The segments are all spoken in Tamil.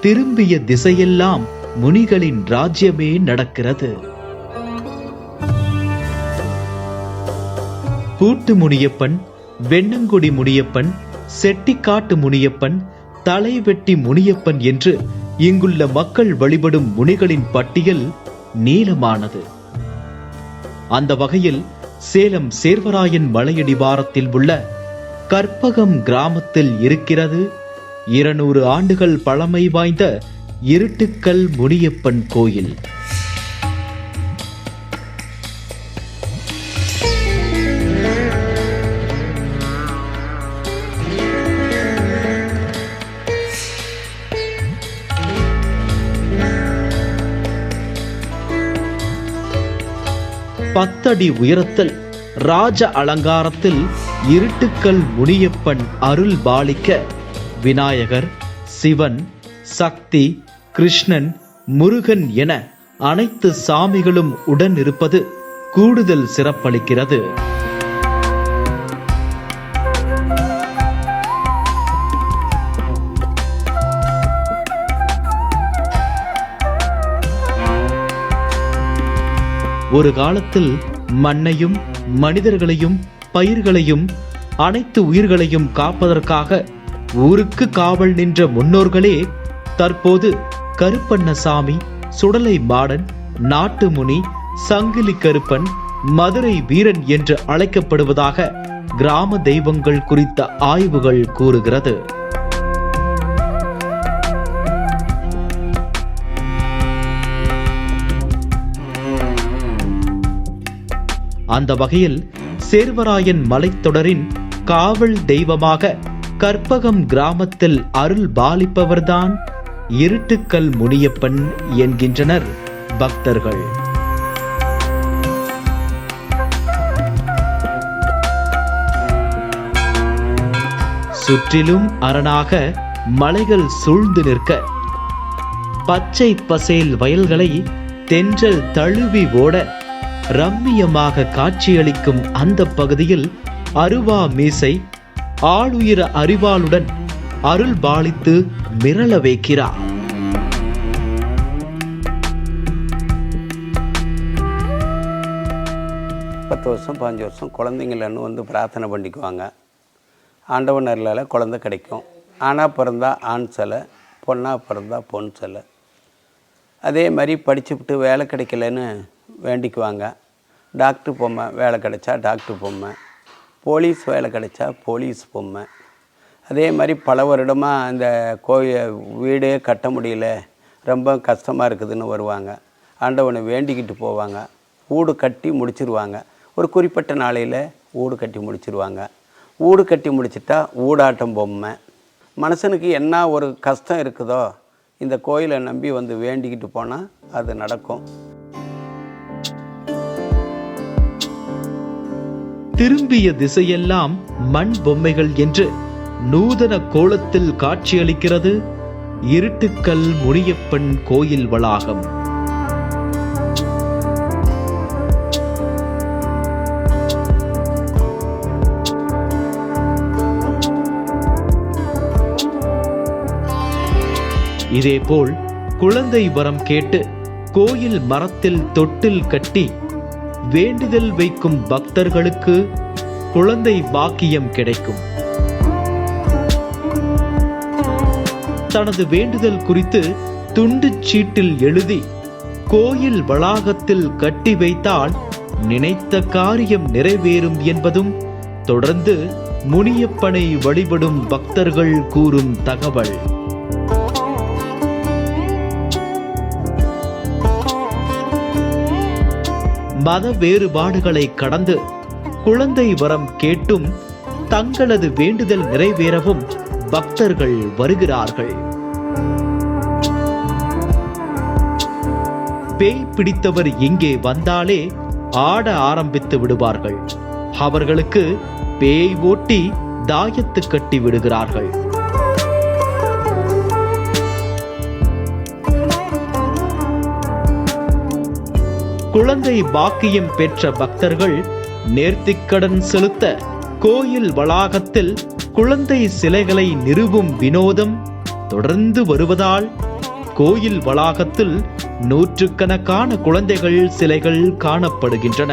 திரும்பிய திசையெல்லாம் முனிகளின் ராஜ்யமே நடக்கிறது. பூட்டு முனியப்பன் வெண்ணங்குடி முனியப்பன் செட்டிக்காட்டு முனியப்பன் தலைவெட்டி முனியப்பன் என்று இங்குள்ள மக்கள் வழிபடும் முனிகளின் பட்டியல் நீளமானது. அந்த வகையில் சேலம் சேர்வராயன் மலையடிவாரத்தில் உள்ள கற்பகம் கிராமத்தில் இருக்கிறது. இருநூறு ஆண்டுகள் பழமை வாய்ந்த இருட்டுக்கல் முனியப்பன் கோயில். பத்தடி உயரத்தில் ராஜ அலங்காரத்தில் இருட்டுக்கல் முனியப்பன் அருள் பாலிக்க விநாயகர் சிவன் சக்தி கிருஷ்ணன் முருகன் என அனைத்து சாமிகளும் உடன் இருப்பது கூடுதல் சிறப்பளிக்கிறது. ஒரு காலத்தில் மண்ணையும் மனிதர்களையும் பயிர்களையும் அனைத்து உயிர்களையும் காப்பதற்காக ஊருக்கு காவல் நின்ற முன்னோர்களே தற்போது கருப்பண்ணசாமி சுடலை மாடன் நாட்டுமுனி சங்கிலி கருப்பன் மதுரை வீரன் என்று அழைக்கப்படுவதாக கிராம தெய்வங்கள் குறித்த ஆய்வுகள் கூறுகிறது. அந்த வகையில் சேர்வராயன் மலைத்தொடரின் காவல் தெய்வமாக கற்பகம் கிராமத்தில் அருள் பாலிப்பவர்தான் இருட்டுக்கல் முனியப்பன் என்கின்றனர் பக்தர்கள். சுற்றிலும் அரணாக மலைகள் சூழ்ந்து நிற்க பச்சை பசேல் வயல்களை தென்றல் தழுவி ஓட ரம்மியமாக காட்சியளிக்கும் அந்த பகுதியில் அருவா மீசை ஆளுயிர அறிவாளுடன் அருள் பாலித்து மிரள வைக்கிறார் பத்து வருஷம் பாஞ்சு வருஷம் குழந்தைங்களன்னு வந்து பிரார்த்தனை பண்ணிக்குவாங்க. ஆண்டவன் அருளால் குழந்தை கிடைக்கும். ஆணாக பிறந்தா ஆண் சிலை பொண்ணாக பிறந்தா பொன் சிலை. அதே மாதிரி படிச்சுவிட்டு வேலை கிடைக்கலன்னு வேண்டிக்குவாங்க. டாக்டர் பொம்மை வேலை கிடைச்சா டாக்டர் பொம்மை. போலீஸ் வேலை கிடைச்சா போலீஸ் பொம்மை. அதே மாதிரி பல வருடமாக அந்த கோயில் வீடே கட்ட முடியல. ரொம்ப கஷ்டமாக இருக்குதுன்னு வருவாங்க. ஆண்டவனை வேண்டிக்கிட்டு போவாங்க. வீடு கட்டி முடிச்சிருவாங்க. ஒரு குறிப்பிட்ட நாளையில் வீடு கட்டி முடிச்சிருவாங்க. வீடு கட்டி முடிச்சிட்டா ஊடாட்டம் பொம்மை. மனுஷனுக்கு என்ன ஒரு கஷ்டம் இருக்குதோ இந்த கோயிலை நம்பி வந்து வேண்டிக்கிட்டு போனால் அது நடக்கும். திரும்பிய திசையெல்லாம் மண் பொம்மைகள் என்று நூதன கோலத்தில் காட்சியளிக்கிறது இருட்டுக்கல் முனியப்பன் கோயில் வளாகம். இதேபோல் குழந்தை வரம் கேட்டு கோயில் மரத்தில் தொட்டில் கட்டி வேண்டுதல் வைக்கும் பக்தர்களுக்கு குழந்தை பாக்கியம் கிடைக்கும். தனது வேண்டுதல் குறித்து துண்டு சீட்டில் எழுதி கோயில் வளாகத்தில் கட்டி வைத்தால் நினைத்த காரியம் நிறைவேறும் என்பதும் தொடர்ந்து முனியப்பனை வழிபடும் பக்தர்கள் கூறும் தகவல். மத வேறுபாடுகளை கடந்து குழந்தை வரம் கேட்டும் தங்களது வேண்டுதல் நிறைவேறவும் பக்தர்கள் வருகிறார்கள். பேய் பிடித்தவர் இங்கே வந்தாலே ஆட ஆரம்பித்து விடுவார்கள். அவர்களுக்கு பேய் ஓட்டி தாயத்து கட்டி விடுகிறார்கள். குழந்தை பாக்கியம் பெற்ற பக்தர்கள் நேர்த்திக்கடன் செலுத்த கோயில் வளாகத்தில் குழந்தை சிலைகளை நிறுவும் வினோதம் தொடர்ந்து வருவதால் கோயில் வளாகத்தில் நூற்றுக்கணக்கான குழந்தைகள் சிலைகள் காணப்படுகின்றன.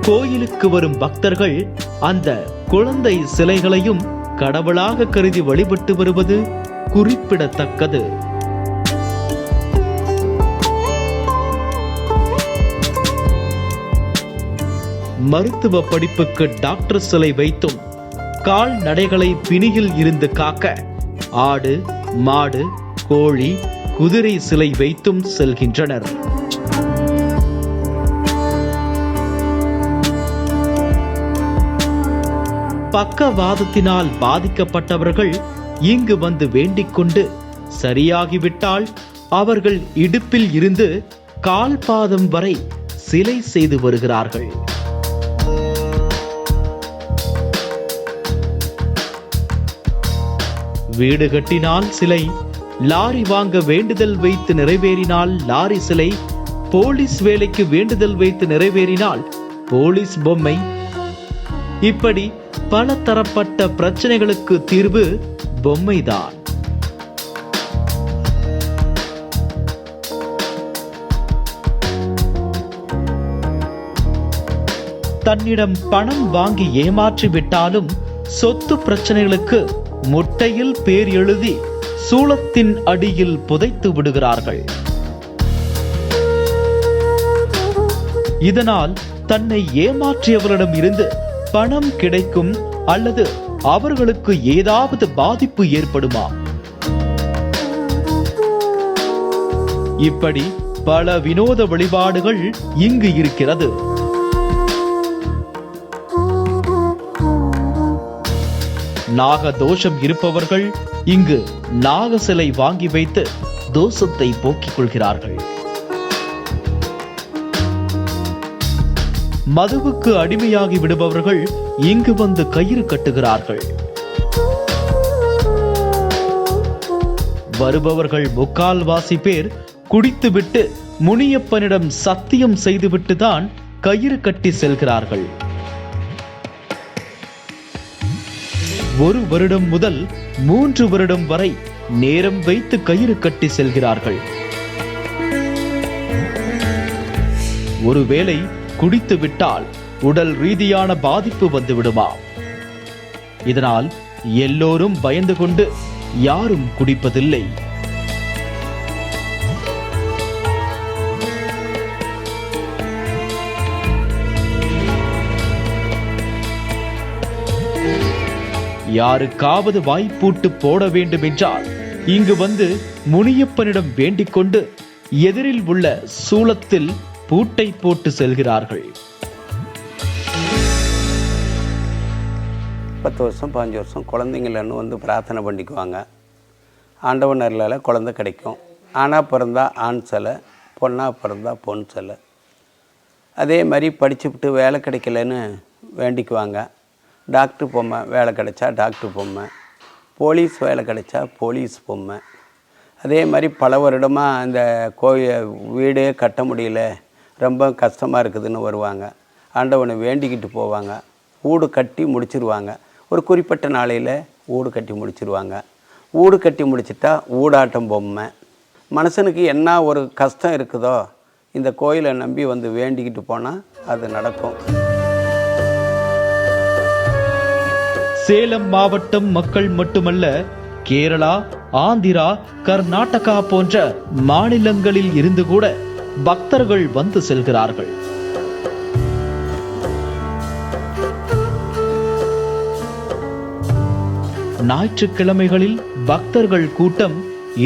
கோயிலுக்கு வரும் பக்தர்கள் அந்த குழந்தை சிலைகளையும் கடவுளாக கருதி வழிபட்டு வருவது குறிப்பிடத்தக்கது. மருத்துவ படிப்புக்கு டாக்டர் சிலை வைத்தும் கால்நடைகளை பிணியில் இருந்து காக்க ஆடு மாடு கோழி குதிரை சிலை வைத்தும் செல்கின்றனர். பக்கவாதத்தினால் பாதிக்கப்பட்டவர்கள் இங்கு வந்து வேண்டிக் கொண்டு சரியாகிவிட்டால் அவர்கள் இடுப்பில் இருந்து கால் பாதம் வரை சிலை செய்து வருகிறார்கள். வீடு கட்டினால் சிலை லாரி வாங்க வேண்டுதல் வைத்து நிறைவேறினால் லாரி சிலை போலீஸ் வேலைக்கு வேண்டுதல் வைத்து நிறைவேறினால் போலீஸ் பொம்மை. இப்படி பல தரப்பட்ட பிரச்சனைகளுக்கு தீர்வு பொம்மைதான். தன்னிடம் பணம் வாங்கி ஏமாற்றி விட்டாலும் சொத்து பிரச்சனைகளுக்கு முட்டையில் பேர் எழுதி சூளத்தின் அடியில் புதைத்து விடுகிறார்கள். இதனால் தன்னை ஏமாற்றியவரிடம் இருந்து பணம் கிடைக்கும் அல்லது அவர்களுக்கு ஏதாவது பாதிப்பு ஏற்படுமா? இப்படி பல வினோத வழிபாடுகள் இங்கு இருக்கிறது. நாக தோஷம் இருப்பவர்கள் இங்கு நாக சிலை வாங்கி வைத்து தோஷத்தை போக்கிக் கொள்கிறார்கள். மதுவுக்கு அடிமையாகி விடுபவர்கள் இங்கு வந்து கயிறு கட்டுகிறார்கள். வருபவர்கள் முக்கால்வாசி பேர் குடித்துவிட்டு முனியப்பனிடம் சத்தியம் செய்துவிட்டு தான் கயிறு கட்டி செல்கிறார்கள். ஒரு வருடம் முதல் மூன்று வருடம் வரை நேரம் வைத்து கயிறு கட்டி செல்கிறார்கள். ஒருவேளை குடித்து விட்டால் உடல் ரீதியான பாதிப்பு வந்துவிடுமா? இதனால் எல்லோரும் பயந்து கொண்டு யாரும் குடிப்பதில்லை. யாருக்காவது வாய்ப்பூட்டு போட வேண்டும் என்றால் இங்கு வந்து முனியப்பனிடம் வேண்டிக் கொண்டு எதிரில் உள்ள சூளத்தில் பூட்டை போட்டு செல்கிறார்கள். பத்து வருஷம் பாஞ்சு வருஷம் குழந்தைங்களன்னு வந்து பிரார்த்தனை பண்ணிக்குவாங்க. ஆண்டவன் அருளால் குழந்தை கிடைக்கும். ஆணாக பிறந்தா ஆண் சிலை பொண்ணாக பிறந்தா பொன் சிலை. அதே மாதிரி படிச்சுவிட்டு வேலை கிடைக்கலன்னு வேண்டிக்குவாங்க. டாக்டர் பொம்மை வேலை கிடைச்சா டாக்டர் பொம்மை போலீஸ் வேலை கிடைச்சா போலீஸ் பொம்மை. அதே மாதிரி பல வருடமாக அந்த கோயில் வீடே கட்ட முடியல ரொம்ப கஷ்டமாக இருக்குதுன்னு வருவாங்க. ஆண்டவனை வேண்டிக்கிட்டு போவாங்க. வீடு கட்டி முடிச்சிருவாங்க. ஒரு குறிப்பிட்ட நாளையில் வீடு கட்டி முடிச்சிருவாங்க. வீடு கட்டி முடிச்சிட்டா ஊடாட்டம் பொம்மை. மனுஷனுக்கு என்ன ஒரு கஷ்டம் இருக்குதோ இந்த கோயிலை நம்பி வந்து வேண்டிக்கிட்டு போனால் அது நடக்கும். சேலம் மாவட்டம் மக்கள் மட்டுமல்ல கேரளா ஆந்திரா கர்நாடகா போன்ற மாநிலங்களில் இருந்து கூட பக்தர்கள் வந்து செல்கிறார்கள். ஞாயிற்றுக்கிழமைகளில் பக்தர்கள் கூட்டம்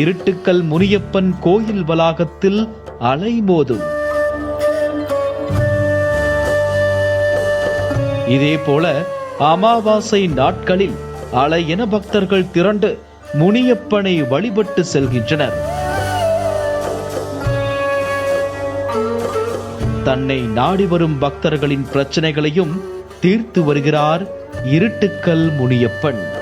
இருட்டுக்கல் முனியப்பன் கோயில் வளாகத்தில் அலைமோதும். இதே போல அமாவாசை நாட்களில் அலையென பக்தர்கள் திரண்டு முனியப்பனை வழிபட்டு செல்கின்றனர். தன்னை நாடி வரும் பக்தர்களின் பிரச்சனைகளையும் தீர்த்து வருகிறார் இருட்டுக்கல் முனியப்பன்.